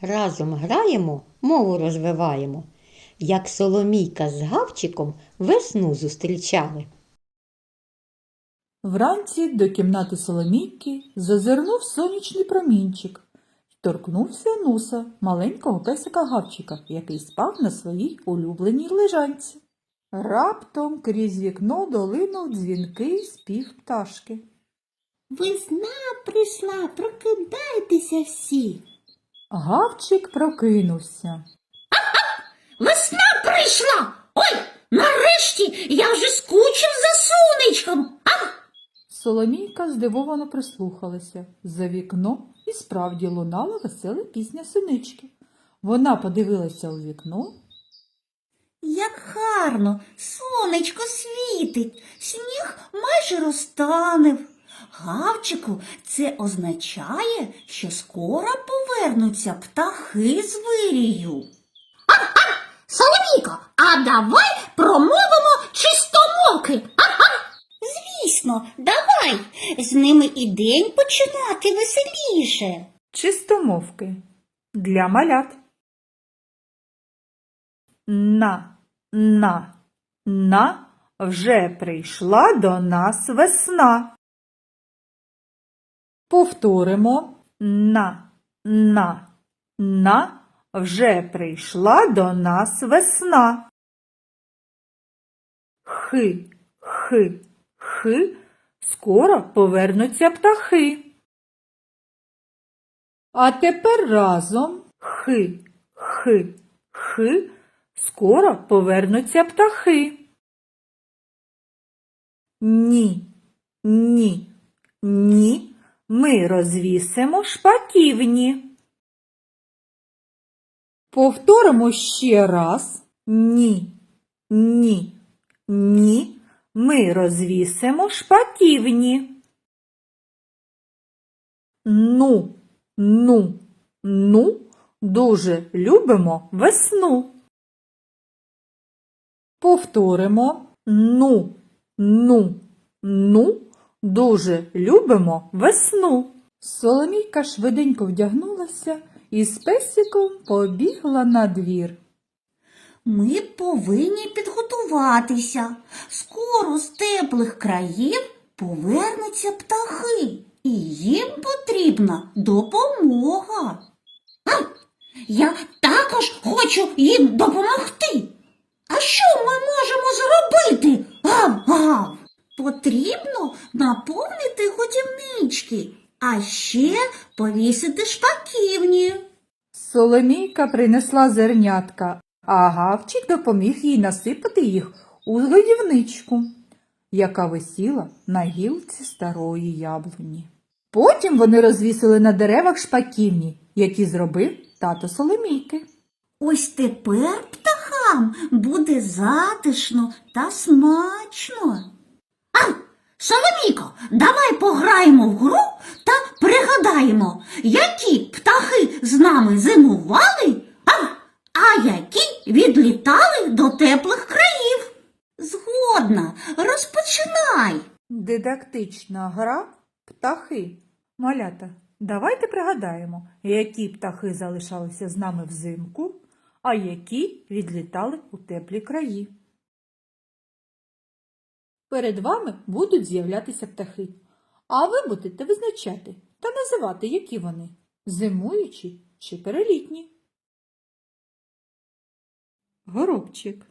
Разом граємо, мову розвиваємо, як Соломійка з Гавчиком весну зустрічали. Вранці до кімнати Соломійки зазирнув сонячний промінчик й торкнувся носа маленького песика Гавчика, який спав на своїй улюбленій лежанці. Раптом крізь вікно долинув дзвінкий спів пташки. Весна прийшла, прокидайтеся всі. Гавчик прокинувся. Весна прийшла. Ой, нарешті я вже скучив за сонечком. А, Соломійка здивовано прислухалася. За вікном і справді лунала весела пісня синички. Вона подивилася у вікно як гарно, сонечко світить, сніг майже розтанив. Гавчику, це означає, що скоро повернуться птахи з вирію. Соломійко, а давай промовимо чистомовки. Звісно, давай. З ними і день починати веселіше. Чистомовки для малят. На, на, на, вже прийшла до нас весна. Повторимо на, на, на, вже прийшла до нас весна. Хи, хи, хи, скоро повернуться птахи. А тепер разом хи, хи, хи, скоро повернуться птахи. Ні, ні, ні, ми розвісимо шпаківні. Повторимо ще раз. Ні, ні, ні, ми розвісимо шпаківні. Ну, ну, ну, дуже любимо весну. Повторимо ну, ну, ну, дуже любимо весну. Соломійка швиденько вдягнулася і з песиком побігла на двір. Ми повинні підготуватися. Скоро з теплих країв повернуться птахи, і їм потрібна допомога. А, я також хочу їм допомогти. А що ми можемо зробити? Гав-гав. Потрібно наповнити годівнички, а ще повісити шпаківні. Соломійка принесла зернятка, а гавчик допоміг їй насипати їх у годівничку, яка висіла на гілці старої яблуні. Потім вони розвісили на деревах шпаківні, які зробив тато Соломійки. Ось тепер птахам буде затишно та смачно. Соломійко, давай пограємо в гру та пригадаємо, які птахи з нами зимували, а, а які відлітали до теплих країв. Згодна, розпочинай. Дидактична гра птахи. Малята, давайте пригадаємо, які птахи залишалися з нами взимку, а які відлітали у теплі краї. Перед вами будуть з'являтися птахи, а ви будете визначати та називати, які вони зимуючі чи перелітні. Горобчик.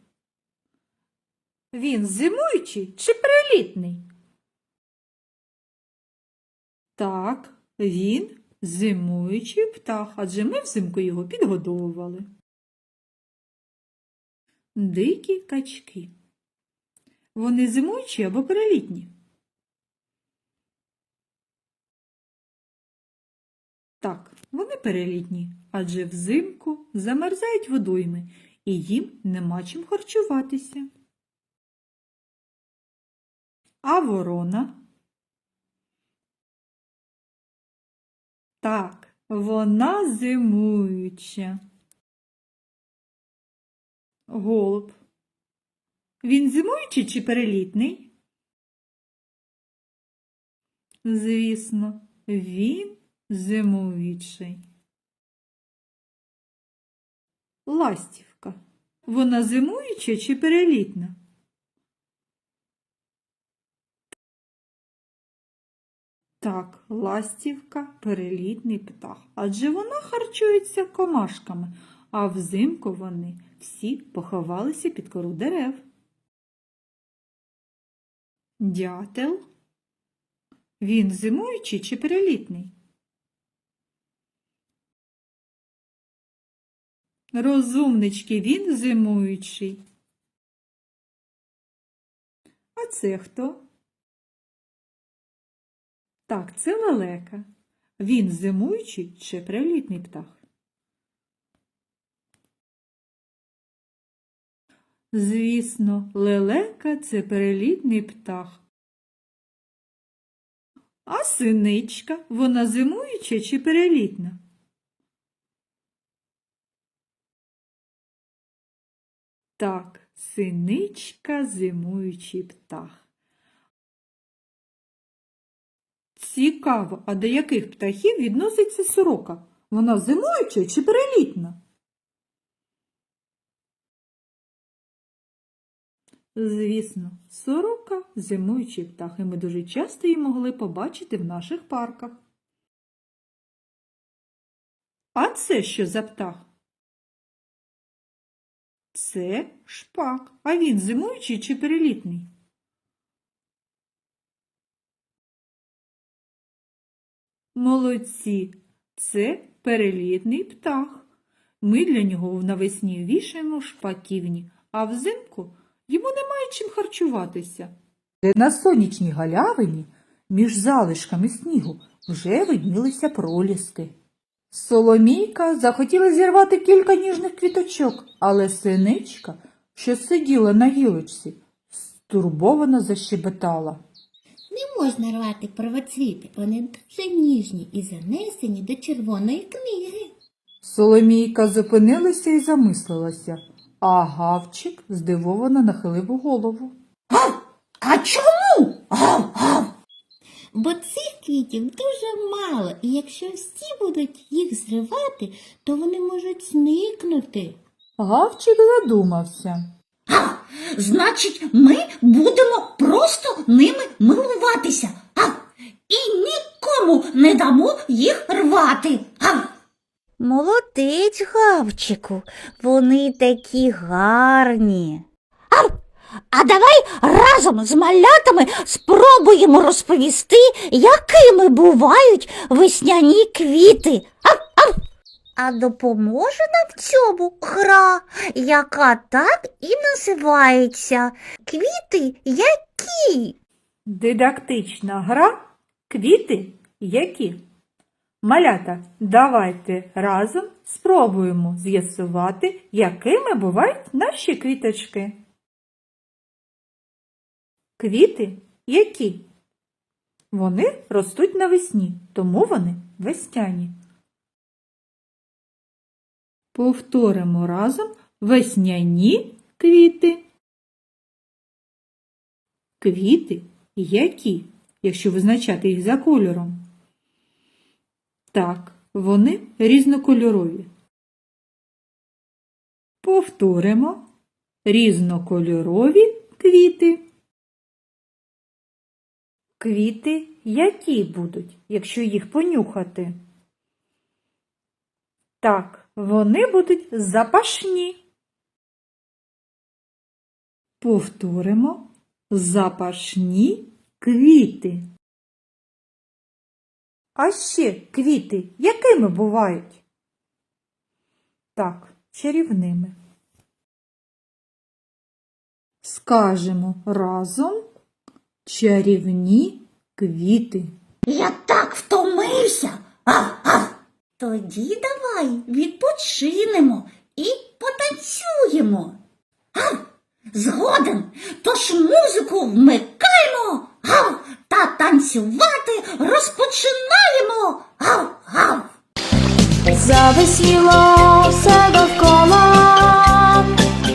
Він зимуючий чи перелітний? Так, він зимуючий птах, адже ми взимку його підгодовували. Дикі качки. Вони зимуючі або перелітні? Так, вони перелітні, адже взимку замерзають водойми і їм нема чим харчуватися. А ворона? Так, вона зимуюча. Голуб. Він зимуючий чи перелітний? Звісно, він зимуючий. ластівка. Вона зимуюча чи перелітна? Так, ластівка перелітний птах, адже вона харчується комашками, а взимку вони всі поховалися під кору дерев. Дятел. Він зимуючий чи перелітний? Розумнички, він зимуючий. А це хто? Так, це лелека. Він зимуючий чи прилітний птах? Звісно, лелека це перелітний птах. А синичка, вона зимуюча чи перелітна? Так, синичка зимуючий птах. Цікаво, а до яких птахів відноситься сорока? Вона зимуюча чи перелітна? Звісно, сорока зимуючий птах, і ми дуже часто її могли побачити в наших парках. А це що за птах? Це шпак. А він зимуючий чи перелітний? Молодці, це перелітний птах. Ми для нього навесні вішаємо шпаківні, а взимку йому немає чим харчуватися. На сонячній галявині між залишками снігу вже виднілися проліски. Соломійка захотіла зірвати кілька ніжних квіточок, але синичка, що сиділа на гілочці, стурбовано защебетала. Не можна рвати первоцвіти, вони дуже ніжні і занесені до червоної книги. Соломійка зупинилася і замислилася, а гавчик здивовано нахилив голову. А чому? Гав, гав. Бо цих квітів дуже мало, і якщо всі будуть їх зривати, то вони можуть зникнути. Гавчик задумався. Гав. Значить, ми будемо просто ними милуватися. Гав. І нікому не дамо їх рвати. Гав. Молодець, Гавчику, вони такі гарні. А давай разом з малятами спробуємо розповісти, якими бувають весняні квіти. А допоможе нам в цьому гра, яка так і називається Квіти які? Дидактична гра квіти які? Малята, давайте разом спробуємо з'ясувати, якими бувають наші квіточки. Квіти які? Вони ростуть навесні, тому вони весняні. Повторимо разом весняні квіти. Квіти які, якщо визначати їх за кольором? Так, вони різнокольорові. Повторимо різнокольорові квіти. Квіти які будуть, якщо їх понюхати? Так, вони будуть запашні. Повторимо запашні квіти. А ще квіти якими бувають? Так, чарівними. Скажемо разом чарівні квіти. Я так втомився. Гав, гав. Тоді давай відпочинемо і потанцюємо. Гав. Згоден, тож музику вмикаємо. Танцювати розпочинаємо. Гав, гав. Зависіло все довкола,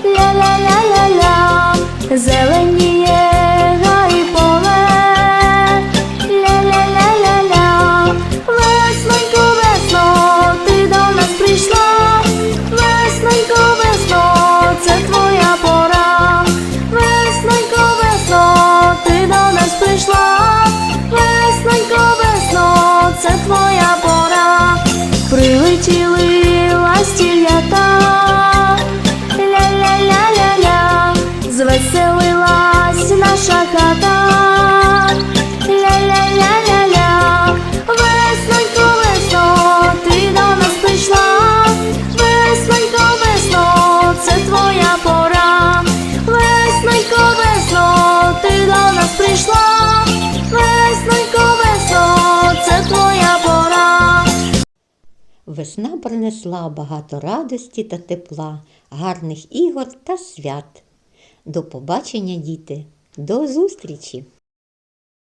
ля-ля-ля-ля-ля, зеленіє весна принесла багато радості та тепла, гарних ігор та свят. До побачення, діти, до зустрічі!